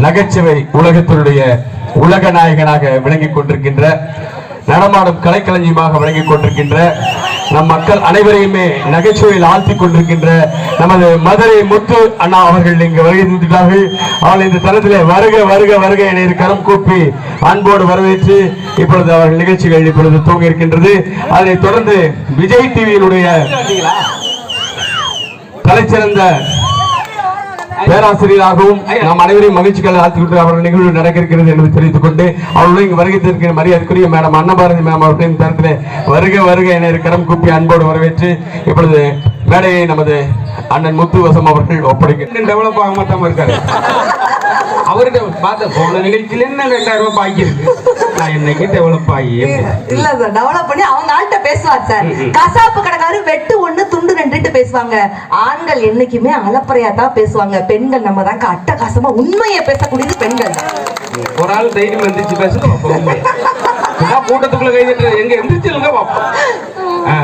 நகைச்சுவை உலகத்தினுடைய உலக நாயகனாக விளங்கிக் கொண்டிருக்கின்ற நடமாடும் கலைக்களஞ்சியமாக விளங்கிக் கொண்டிருக்கின்ற நம் மக்கள் அனைவரையுமே நகைச்சுவையில் ஆழ்த்திக் கொண்டிருக்கின்ற நமது மதுரை முத்து அண்ணா அவர்கள் இங்கு வருகின்றார்கள் அவள் அவர்கள் இந்த தளத்திலே வருக வருக வருக என கரம் கூப்பி அன்போடு வரவேற்று இப்பொழுது அவர்கள் நிகழ்ச்சிகள் இப்பொழுது தூங்கி இருக்கின்றது. அதனைத் தொடர்ந்து விஜய் டிவியினுடைய தலைச்சிறந்த பேராசிரியராகவும் நம் அனைவரையும் மகிழ்ச்சிகள் ஆழ்த்திக்கொண்டு அவர்கள் நிகழ்வு நடக்க இருக்கிறது என்று தெரிவித்துக் கொண்டு அவர்களும் இங்கு வருகை மரியாதைக்குரிய மேடம் அன்னபாரதி மேம் அவர்களின் தரத்தில் வருக வருக என இரு கரம் கூப்பி அன்போடு வரவேற்று இப்பொழுது மேடையை நமது அண்ணன் முத்துவசம் அவர்கள் ஒப்படைக்க டெவலப் ஆக மாட்டாம இருக்காரு. அவர்கிட்ட பார்த்த போன நிகழ்ச்சியில என்ன ரெண்டாயிரம் ரூபாய் பாக்கி இருக்கு. நான் என்னைக்கு டெவலப் ஆகி இல்ல சார் டெவலப் பண்ணி அவங்க ஆள்கிட்ட பேசுவார் சார் கசாப்பு கடைக்காரு வெட்டு ஒண்ணு துண்டு ரெண்டுட்டு பேசுவாங்க. ஆண்கள் என்னைக்குமே அலப்பறையா தான் பேசுவாங்க. பெண்கள் நம்ம தான் அட்டகாசமா உண்மையை பேசக்கூடியது பெண்கள். ஒரு ஆள் தைரியம் எந்திரிச்சு. சும்மா கூட்டத்துக்குள்ள கை தட்டுற எங்க எந்திரிச்சிருங்க பார்ப்போம் ஆ.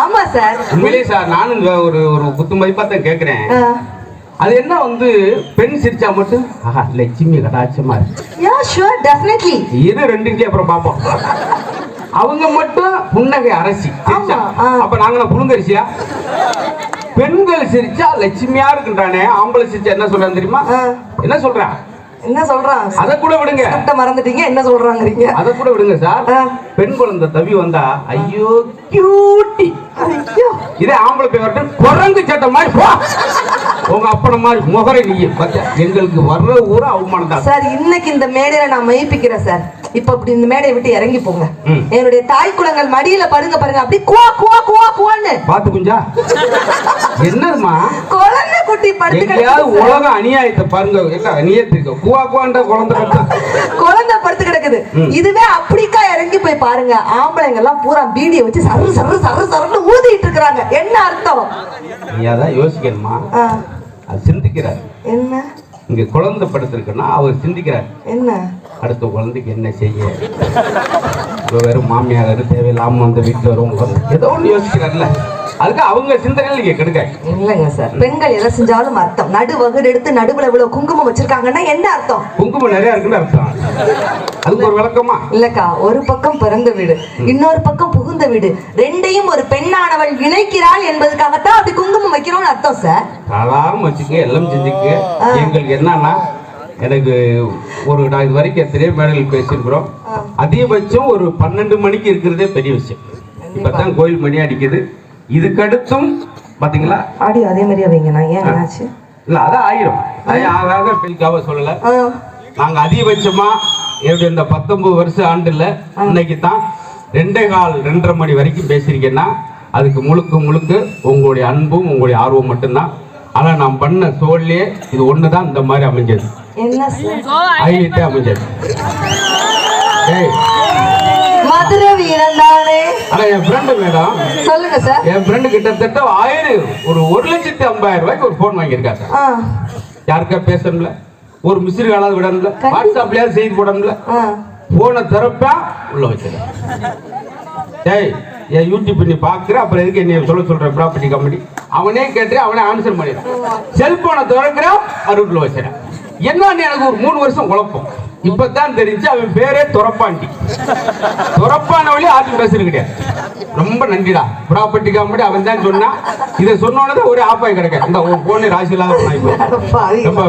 ஆமா சார் உண்மையிலேயே சார் நானும் ஒரு ஒரு குத்து மதிப்பா தான் கேட்கிறேன் ஆ. அது என்ன வந்து பெண் சிரிச்சா மட்டும்? ஆஹா லட்சுமி கடாட்சமா இருக்கு. யா ஷூர் டெஃபினெட்லி இது ரெண்டு அப்புறம் பார்ப்போம். அவங்க மட்டும் புன்னகை அரசி. அப்ப நாங்க புழுங்கரிசியா? பெண்கள் சிரிச்சா லட்சுமியா இருக்குன்றானே ஆம்பளை சிரிச்சா என்ன சொல்றான் தெரியுமா. என்ன சொல்றான் என்ன சொல்றான் அத கூட விடுங்க. மறந்துட்டீங்க என்ன சொல்றாங்கறீங்க? அத கூட விடுங்க சார். பெண் குழந்தை தவி வந்தா ஐயோ கியூட்டி இதே ஆம்பளை வரட்டும் குரங்கு சட்டை மாதிரி போ. உங்க அப்பன மாதிரி முகரை நீ எங்களுக்கு வர்ற ஊரா அவமானம் தான் சார் இன்னைக்கு இந்த மேடையில நான் மெய்ப்பிக்கிறேன் சார். இப்ப இப்படி இந்த மேடையை விட்டு இறங்கி போங்க. என்னுடைய தாய் குளங்கள் மடியில பருங்க பாருங்க. அப்படி குவா குவா குவா குவான்னு. பாத்து குஞ்சா. என்னதுமா குழந்தை குட்டி படுத்து. உலக அநியாயத்தை பாருங்க. என்ன அநியாயத்துக்கு குவா குவான்ற குழந்தை குழந்தை படுத்து கிடக்குது. இதுவே அப்படிக்கா இறங்கி போய் பாருங்க. ஆம்பளைங்க எல்லாம் பூரா பீடியை வச்சு சரு சரு சரு சருன்னு ஊதிட்டு இருக்கிறாங்க. என்ன அர்த்தம்? நீ அதான் யோசிக்கணுமா? சிந்திக்கிறார். என்ன? இங்க குழந்தை படுத்திருக்குன்னா அவர் சிந்திக்கிறார். என்ன? அடுத்த குழந்தைக்கு என்ன செய்ய? இப்ப வெறும் மாமியார் தேவையில்லாம வந்து வீட்டுல வரும். ஏதோ ஒன்று யோசிக்கிறார்ல அதுக்கு அவங்க சிந்தனையில் நீங்க கெடுக்க இல்லைங்க சார். பெண்கள் எதை செஞ்சாலும் அர்த்தம். நடு வகுடு எடுத்து நடுவுல இவ்வளவு குங்குமம் வச்சிருக்காங்கன்னா என்ன அர்த்தம்? குங்குமம் நிறைய இருக்குன்னு அர்த்தம். அதுக்கு ஒரு விளக்கமா? இல்லக்கா ஒரு பக்கம் பிறந்த வீடு இன்னொரு பக்கம் புகுந்த வீடு. ரெண்டையும் ஒரு பெண்ணானவள் இணைக்கிறாள் என்பதுக்காகத்தான் அப்படி குங்குமம் வைக்கிறோம்னு அர்த்தம் சார். சாதாரண வச்சுக்க எல்லாம் செஞ்சுக்க எங்களுக்கு என்னன்னா எனக்கு ஒரு நான் இது வரைக்கும் எத்தனையோ மேடையில் பேசியிருக்கிறோம். அதிகபட்சம் ஒரு பன்னெண்டு மணிக்கு இருக்கிறதே பெரிய விஷயம். இப்பதான் கோயில் மணி அடிக்குது. இதுக்கடுத்தும் பாத்தீங்களா? ஆடியோ அதே மாதிரியே வைங்க நான் ஏன் என்னாச்சு? இல்ல அதான் ஆயிரும். அது ஆகாக பெருக்காவ சொல்லல. ஆ, நாங்க அதிகபட்சமா எப்படி இந்த பத்தொன்பது வருஷம் ஆண்டுல இன்னைக்கு தான் ரெண்டே கால் ரெண்டரை மணி வரைக்கும் பேசியிருக்கேன்னா அதுக்கு முழுக்க முழுக்க உங்களுடைய அன்பும் உங்களுடைய ஆர்வம் மட்டும்தான். ஆனா நான் பண்ண சோழ்லயே இது ஒண்ணுதான் இந்த மாதிரி அமைஞ்சது. ஹைலைட்டே அமைஞ்சது. ஏய். மதுரை வீரன் தானே ஆனா என் ஃப்ரெண்டு மேடம் சொல்லுங்க சார். என் ஃப்ரெண்டு கிட்டத்தட்ட ஆயிரம் ஒரு ஒரு லட்சத்தி ஐம்பதாயிரம் ரூபாய்க்கு ஒரு ஃபோன் வாங்கியிருக்கா சார். யாருக்கா பேசணும்ல? ஒரு மிஸ்ரி காலாவது விடணும்ல? வாட்ஸ்அப்லயாவது செய்தி போடணும்ல? போனை திறப்பா உள்ள வச்சிருக்கேன் டேய் என் யூடியூப் நீ பாக்குற அப்புறம் எதுக்கு என்ன சொல்ல சொல்ற ப்ராப்பர்ட்டி கம்பெனி அவனே கேட்டு அவனே ஆன்சர் பண்ணிடுறான். செல்போனை திறக்கிற அருட்ல வச்சிடறேன் என்னன்னு எனக்கு ஒரு மூணு வருஷம் குழப்பம். இப்பதான் தெரிஞ்சு அவன் பேரே துறப்பாண்டி. துறப்பான வழி ஆட்சி பேசுறது கிடையாது. ரொம்ப நன்றிடா. ப்ராப்பர்ட்டி கம்பெனி அவன் தான் சொன்னான். இதை சொன்னோன்னே ஒரே ஆப்பாய் கிடைக்க இந்த உன் போனே ராசி இல்லாத. ரொம்ப